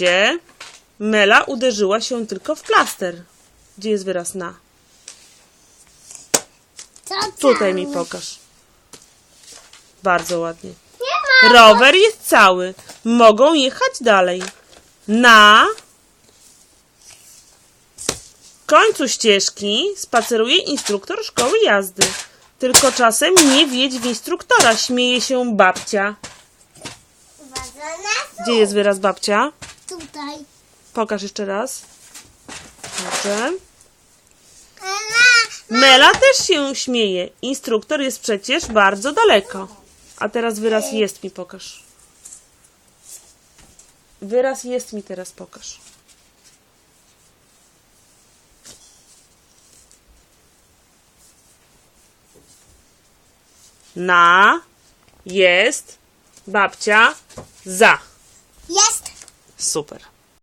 Gdzie? Mela uderzyła się tylko w plaster. Gdzie jest wyraz na? Co Tutaj mi pokaż. Bardzo ładnie. Rower jest cały. Mogą jechać dalej. Na końcu ścieżki spaceruje instruktor szkoły jazdy. Tylko czasem nie wiedź w instruktora, śmieje się babcia. Gdzie jest wyraz babcia? Tutaj. Pokaż jeszcze raz. Dobrze. Mela też się śmieje. Instruktor jest przecież bardzo daleko. A teraz wyraz jest mi pokaż. Wyraz jest mi teraz pokaż. Na jest babcia za. Jest. Super.